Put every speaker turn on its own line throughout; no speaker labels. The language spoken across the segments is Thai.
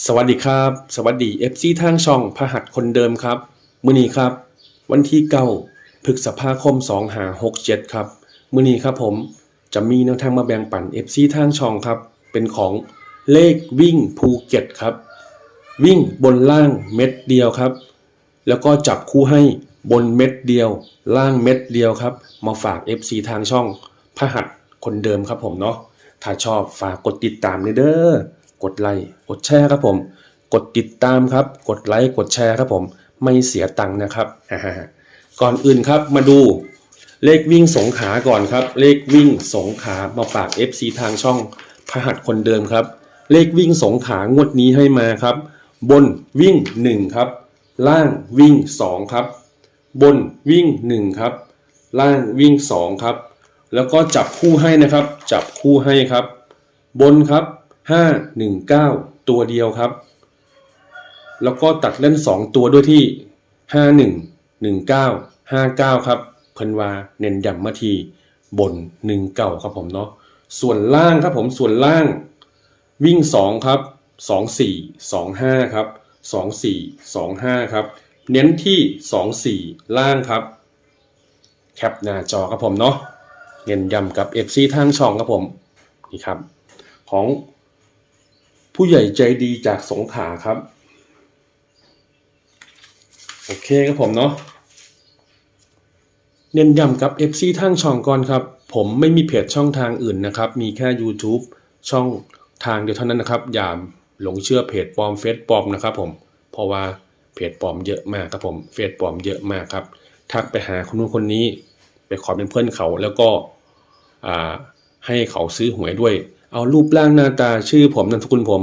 สวัสดีครับ สวัสดี FC ทางช่องพหัสคนเดิมครับ มื้อนี้ครับ วันที่เก้าพฤษภาคม2หา67 ครับ มื้อนี้ครับผมจะมีแนวทางมาแบ่งปัน FC ทางช่องครับ เป็นของเลขวิ่งภูเก็ตครับ วิ่งบนล่างเม็ดเดียวครับ แล้วก็จับคู่ให้บนเม็ดเดียว ล่างเม็ดเดียวครับ มาฝาก FC ทางช่องพหัสคนเดิมครับผมเนาะถ้าชอบฝากกดติดตามเด้อ กดไลค์กดแชร์ครับผม กดติดตามครับ กดไลค์กดแชร์ครับผม ไม่เสียตังค์นะครับก่อนอื่นครับมาดูเลขวิ่งสงขาก่อนครับ เลขวิ่งสงขามาฝาก FC ทางช่องพหัสคนเดิมครับ เลขวิ่งสงขางวดนี้ให้มาครับ บนวิ่ง 1 ครับ ล่างวิ่ง 2 ครับ บนวิ่ง 1 ครับ ล่างวิ่ง 2 ครับ แล้วก็จับคู่ให้นะครับ จับคู่ให้ครับ บนครับ 5 1 9 ตัวเดียวครับ แล้วก็ตัดเล่น 2 ตัวด้วยที่ 51 19 59 ครับ เพิ่นว่าเน้นย้ำมาทีบน19ครับผมเนาะ ส่วนล่างครับผมส่วนล่าง วิ่ง 2 ครับ 2 4 2 5 ครับ 2 4 2 5 ครับ เน้นที่ 2 4 ล่างครับ แคปหน้าจอครับผมเนาะเน้นย้ำกับ FC ทางช่องครับผม นี่ครับ ของ ผู้ใหญ่ใจดีจากสงขาครับ โอเคครับผมเนาะเน้นย้ำกับ FC ทางช่องก่อนครับ ผมไม่มีเพจช่องทางอื่นนะครับ มีแค่ YouTube ช่องทางเดียวเท่านั้นนะครับ อย่าหลงเชื่อเพจปลอมเฟซปลอมนะครับผมเพราะว่าเพจปลอมเยอะมากครับผมเฟซปลอมเยอะมากครับ ทักไปหาคนนู้นคนนี้ ไปขอเป็นเพื่อนเขาแล้วก็ให้เขาซื้อหวยด้วย เอารูปร่างหน้าตาชื่อผมนามสกุลผม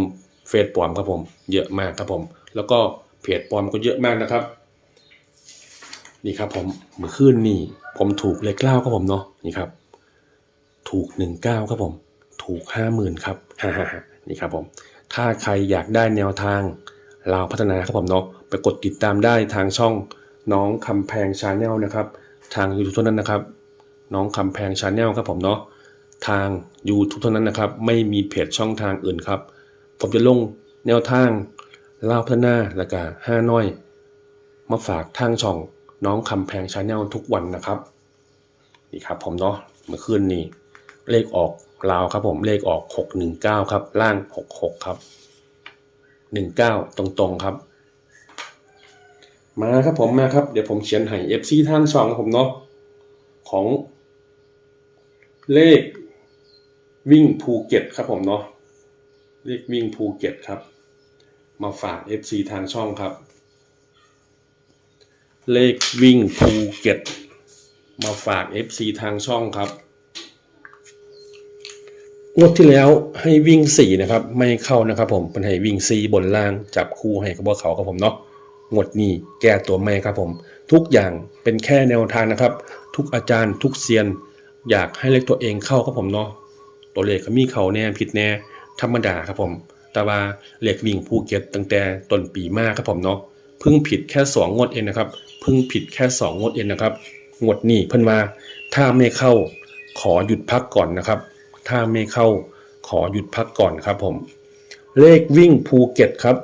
เฟซปลอมครับผม เยอะมากครับผม แล้วก็เพจปลอมก็เยอะมากนะครับ นี่ครับผมเมื่อคืนนี่ผมถูกเลขเล่าครับผมเนาะนี่ครับ ถูกหนึ่งเก้าครับผม ถูกห้าหมื่นครับฮ่าฮ่าฮ่านี่ครับผม ถ้าใครอยากได้แนวทางลาวพัฒนาครับผมเนาะไปกดติดตามได้ทางช่องน้องคำแพงชาแนลนะครับ ทาง YouTube เท่านั้นนะครับ น้องคำแพงชาแนลครับผมเนาะ ทาง YouTube เท่านั้นนะครับ ไม่มีเพจช่องทางอื่นครับ ผมจะลงแนวทางลาวพัฒนาแล้วก็ห้าน้อย มาฝากทางช่องน้องคำแพงชาแนลทุกวันนะครับ นี่ครับผมเนาะเมื่อคืนนี้เลขออกลาวครับผมเลขออกหกหนึ่งเก้าครับ ล่างหกหกครับหนึ่งเก้าตรงๆครับ มาครับผมมาครับ เดี๋ยวผมเขียนให้เอฟซีทางช่องผมเนาะของเลข วิ่งภูเก็ตครับผมเนาะเลขวิ่งภูเก็ตครับ มาฝาก FC ทางช่องครับ เลขวิ่งภูเก็ต มาฝาก FC ทางช่องครับงวดที่แล้วให้วิ่งสี่นะครับ ไม่เข้านะครับ ผมเป็นให้วิ่งสี่บนล่างจับคู่ให้กับพวกเขาครับผมเนาะงวดนี้แก้ตัวไม่ครับผม ทุกอย่างเป็นแค่แนวทางนะครับ ทุกอาจารย์ทุกเซียน อยากให้เลขตัวเองเข้าครับผมเนาะ ตัวเลขก็มีเขาแน่ผิดแน่ธรรมดาครับผม แต่ว่าเลขวิ่งภูเก็ตตั้งแต่ต้นปีมากครับผมเนาะเพิ่งผิดแค่สองงวดเองนะครับเพิ่งผิดแค่สองงวดเองนะครับ งวดนี้เพิ่นว่าถ้าไม่เข้าขอหยุดพักก่อนนะครับ ถ้าไม่เข้าขอหยุดพักก่อนครับผม เลขวิ่งภูเก็ตครับ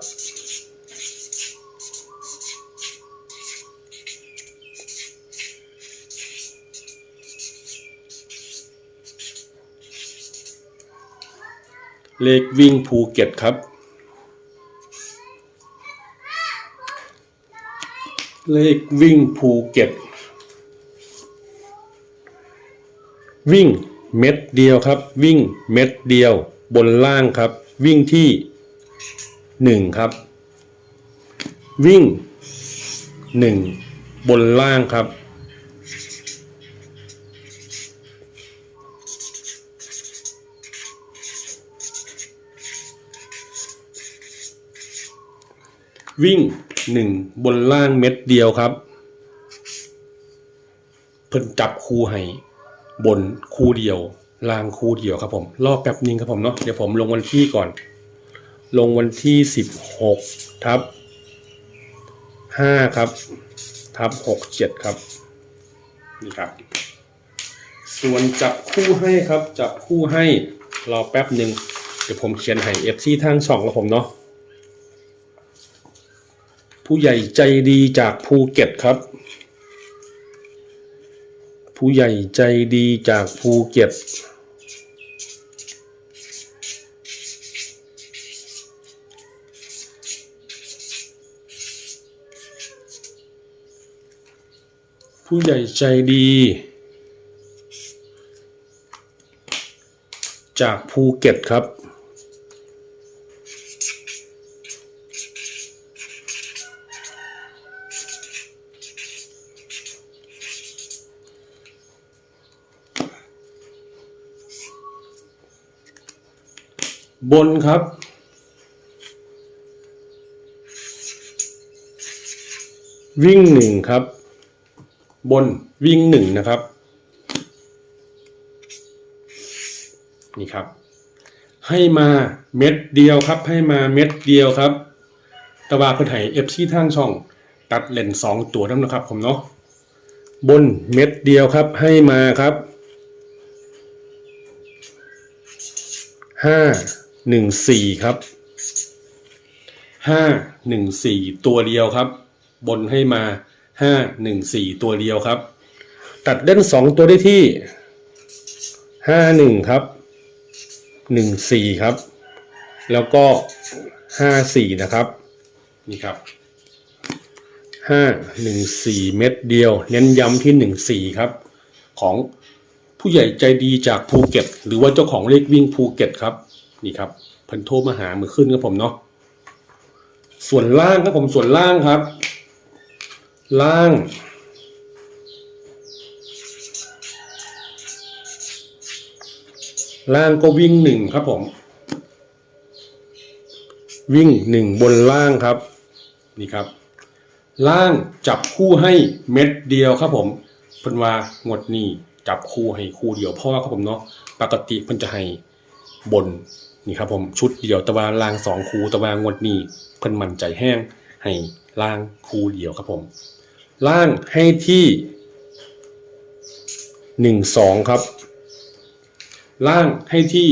เลขวิ่งภูเก็ตครับ เลขวิ่งภูเก็ต วิ่งเม็ดเดียวครับ วิ่งเม็ดเดียวบนล่างครับ วิ่งที่หนึ่งครับ วิ่งหนึ่งบนล่างครับ วิ่งหนึ่งบนล่างเม็ดเดียวครับ เพิ่นจับคู่ให้บนคู่เดียวล่างคู่เดียวครับผมรอบแป๊บนึงครับผมเนาะเดี๋ยวผมลงวันที่ก่อน ลงวันที่สิบหกทับห้าครับ ทับหกเจ็ดครับนี่ครับ ส่วนจับคู่ให้ครับ จับคู่ให้รอแป๊บหนึ่งเดี๋ยวผมเขียนให้เอฟซีทางช่องครับผมเนาะ ผู้ใหญ่ใจดีจากภูเก็ตครับ ผู้ใหญ่ใจดีจากภูเก็ตผู้ใหญ่ใจดี จากภูเก็ตครับ บนครับ วิ่งหนึ่งครับ บนวิ่งหนึ่งนะครับ นี่ครับ ให้มาเม็ดเดียวครับ ให้มาเม็ดเดียวครับ ตะวาเพื่อไห้เอฟซีทางช่อง ตัดเลนสองตัวน้ำนะครับ ผมเนาะบนเม็ดเดียวครับ ให้มาครับห้า หนึ่งสี่ครับห้าหนึ่งสี่ตัวเดียวครับ บนให้มาห้าหนึ่งสี่ตัวเดียวครับ ตัดเล่นสองตัวได้ที่ห้าหนึ่งครับหนึ่งสี่ครับ แล้วก็ห้าสี่นะครับนี่ครับห้าหนึ่งสี่เม็ดเดียว เน้นย้ำที่หนึ่งสี่ครับ ของผู้ใหญ่ใจดีจากภูเก็ต หรือว่าเจ้าของเลขวิ่งภูเก็ตครับ นี่ครับเพิ่นโทรมาหามือขึ้นครับผมเนาะส่วนล่างครับผมส่วนล่างครับ ล่าง ล่างก็วิ่งหนึ่งครับผม วิ่งหนึ่งบนล่างครับ นี่ครับ ล่างจับคู่ให้เม็ดเดียวครับผมเพิ่นว่างดนี้จับคู่ให้คู่เดียวเพราะว่าครับผมเนาะปกติเพิ่นจะให้บน นี่ครับผมชุดเดียวต่ว่าล่างสองคูต่ว่างวดนี้เพิ่นมั่นใจแห้งให้ล่างคูเดียวครับผม ล่างให้ที่หนึ่งสองครับ ล่างให้ที่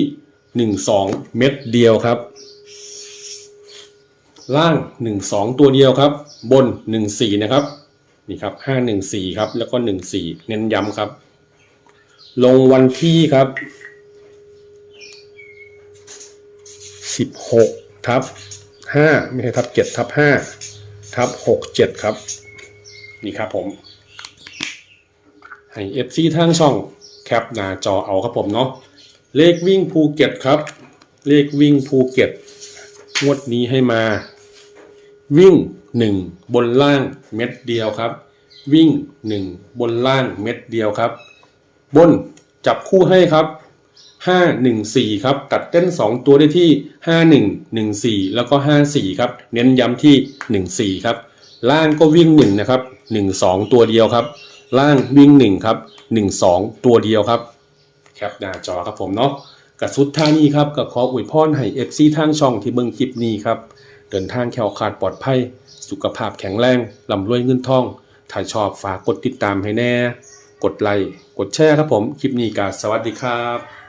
หนึ่งสองเม็ดเดียวครับ ล่างหนึ่งสองตัวเดียวครับ บนหนึ่งสี่นะครับนี่ครับห้าหนึ่งสี่ครับ แล้วก็หนึ่งสี่เน้นย้ำครับ ลงวันที่ครับ สิบหกทับห้าไม่ใช่ทับเจ็ดทับห้าทับหกเจ็ดครับ นี่ครับผม ให้ FC ทางช่องแคปหน้าจอเอาครับผมเนาะเลขวิ่งภูเก็ตครับ เลขวิ่งภูเก็ตงวดนี้ให้มา วิ่ง 1 บนล่างเม็ดเดียวครับ วิ่ง 1 บนล่างเม็ดเดียวครับ บนจับคู่ให้ครับ 5 1 4 ครับ ตัดเต้น 2 ตัวได้ที่ 5 1 1 4 แล้วก็ 5 4 ครับ เน้นย้ำที่ 1 4 ครับ ล่างก็วิ่ง 1 นะครับ 1 2 ตัวเดียวครับ ล่างวิ่ง 1 ครับ 1 2 ตัวเดียวครับ แคปหน้าจอครับผมเนาะกับสุดท่านี้ครับกับขออวยพรให้ FC ทางช่องที่เบิ่งคลิปนี้ครับ เดินทางแคล้วคลาดปลอดภัย สุขภาพแข็งแรงลำรวยเงินทอง ถ้าชอบฝากกดติดตามให้แน่ กดไลค์ กดแชร์ครับผม คลิปนี้ก็สวัสดีครับ